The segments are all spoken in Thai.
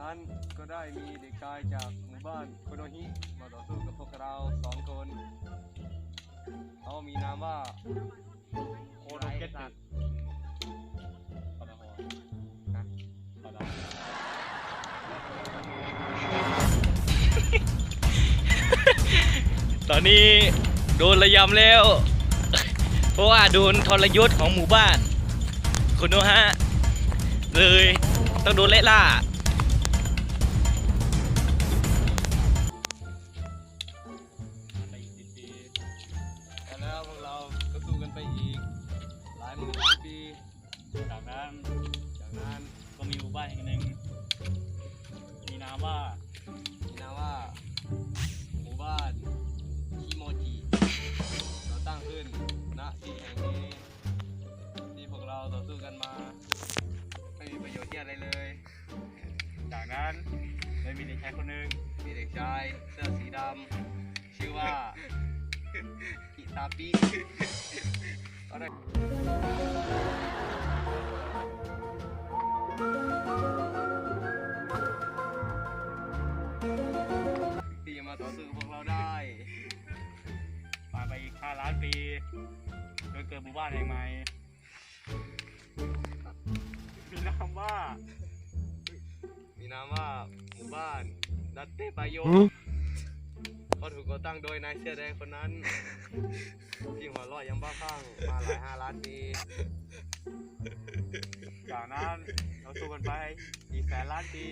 นั้นก็ได้มีเด็กชายจากหมู่บ้านโคโนฮิมาต่อสู้กับพวกเราสองคน เขามีนามว่าโคโนเกตสึขอดอนะขอดอตอนนี้โดนระยำแล้ว เพราะว่าโดนทรยศของหมู่บ้านคุณโนฮะเลยต้องโดนไล่ล่า ไปอีก หลายหมื่นหลายปีจากนั้นจากนั้นก็มีหมู่บ้านแห่งหนึ่งมีนามว่ามีนามว่า หมู่บ้านคิโมจิเราตั้งขึ้นณที่แห่งนี้ที่พวกเราต่อสู้กันมา ไม่มีประโยชน์ที่อะไรเลย จากนั้นเลยมีเด็กชายคนหนึ่งมีเด็กชายเสื้อสีดำชื่อว่า ฮิตาปิก็ได้ที่จะมาต่อสู้กับพวกเราได้ผ่านไปอีกห้าล้านปี โดยเกิดหมู่บ้านแห่งใหม่มีนามว่า มีนามว่าหมู่บ้านดัตเตปายโย ก็ถูกก่อตั้งโดยนายเสื้อแดงคนนั้น ที่หัวเร้อยยังบ้าคลั่งมาหลายห้าล้านปีจากนั้นเราสู้กันไปอีกแสนล้านปี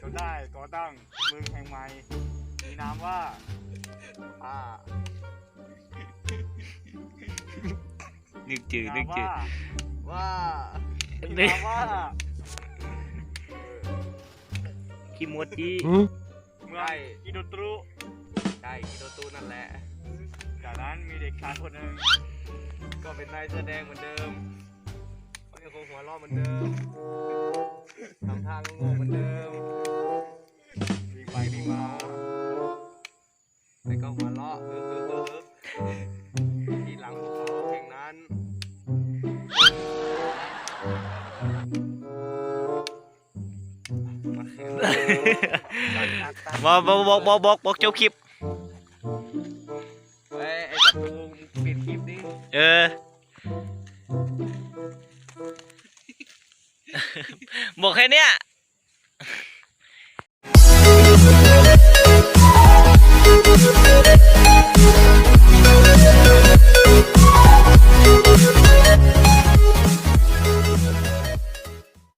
จนได้ก่อตั้งเมืองแห่งใหม่มีนามว่าอ่านึกจืดนึนามกจืดว่าว่ามีนามว่าคิโมจิเมืองอิโดตรุใช่คิโดตูนั่นแหละ จากนั้นมีเด็กชายคนหนึ่งก็เป็นนายเสื้อแดงเหมือนเดิมเขายังคงหัวเร้อเหมือนเดิมทำท่าโง่ๆเหมือนเดิมวิ่งไปวิ่งมาแต่ก็หัวเราะเออเออเออ บอกบอกบอกบอกบอกบอกจบคลิปเอ้ยไอ้จับตูมปิดคลิปดิเออบอกแค่เนี้ย